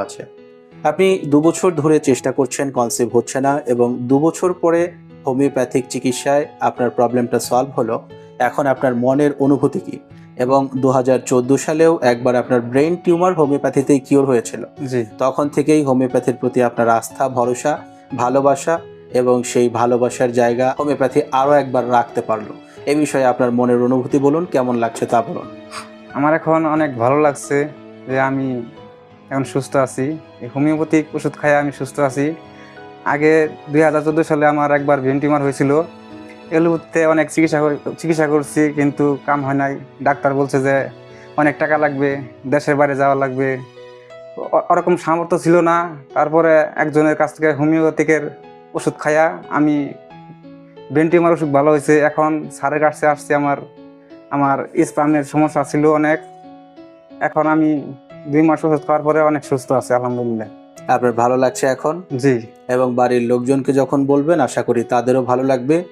আছে। আপনি দু বছর ধরে চেষ্টা করছেন কনসেপ্ট হচ্ছে না এবং দু বছর পরে হোমিওপ্যাথিক চিকিৎসায় আপনার প্রবলেমটা সলভ হলো। এখন আপনার মনের অনুভূতি কি? এবং দু হাজার চোদ্দ সালেও একবার আপনার ব্রেন টিউমার হোমিওপ্যাথিতেই কিওর হয়েছিল। জি। তখন থেকেই হোমিওপ্যাথির প্রতি আপনার আস্থা ভরসা ভালোবাসা এবং সেই ভালোবাসার জায়গা হোমিওপ্যাথি আরও একবার রাখতে পারল। এ বিষয়ে আপনার মনের অনুভূতি বলুন কেমন লাগছে তা বলুন। আমার এখন অনেক ভালো লাগছে যে আমি এখন সুস্থ আছি। এই হোমিওপ্যাথিক ওষুধ খাই আমি সুস্থ আছি। আগে দুই হাজার চোদ্দ সালে আমার একবার ভেন টিউমার হয়েছিল। এলুতে অনেক চিকিৎসা চিকিৎসা করছি কিন্তু কাম হয় নাই। ডাক্তার বলছে যে অনেক টাকা লাগবে, দেশের বাইরে যাওয়া লাগবে। ওরকম সামর্থ্য ছিল না। তারপরে একজনের কাছ থেকে হোমিওপ্যাথিকের ওষুধ খাইয়া আমি ব্রেন টিউমার ওষুধ ভালো হয়েছে। এখন স্যারের কাছে আসছে আমার আমার স্পামের সমস্যা ছিল অনেক। এখন আমি দুই মাস ওষুধ খাওয়ার পরে অনেক সুস্থ আছি আলহামদুলিল্লাহ। আপনার ভালো লাগছে এখন? জি। এবং বাড়ির লোকজনকে যখন বলবেন আশা করি তাদেরও ভালো লাগবে।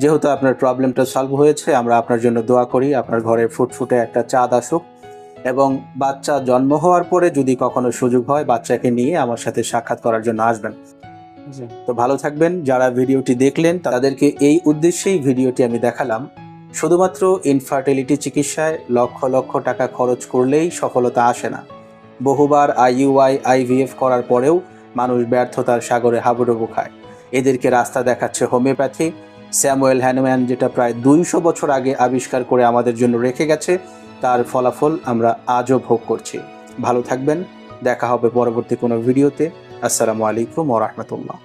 যেহেতু আপনার প্রবলেমটা সলভ হয়েছে আমরা আপনার জন্য দোয়া করি আপনার ঘরে ফুটফুটে একটা চাঁদ আসুক। এবং বাচ্চা জন্ম হওয়ার পরে যদি কখনো সুযোগ হয় বাচ্চাকে নিয়ে আমার সাথে সাক্ষাৎ করার জন্য আসবেন। তো ভালো থাকবেন। যারা ভিডিওটি দেখলেন তাদেরকে এই উদ্দেশ্যেই ভিডিওটি আমি দেখালাম। শুধুমাত্র ইনফার্টিলিটি চিকিৎসায় লক্ষ লক্ষ টাকা খরচ করলেই সফলতা আসে না। বহুবার আইইউআই, আইভিএফ করার পরেও মানুষ ব্যর্থতার সাগরে হাবুডুবু খায়। এদেরকে রাস্তা দেখাচ্ছে হোমিওপ্যাথি। স্যামুয়েল হ্যানুম্যান যেটা প্রায় দুইশো বছর আগে আবিষ্কার করে আমাদের জন্য রেখে গেছে, তার ফলাফল আমরা আজও ভোগ করছি। ভালো থাকবেন, দেখা হবে পরবর্তী কোনো ভিডিওতে। আসসালামু আলাইকুম ওরহমতুল্লাহ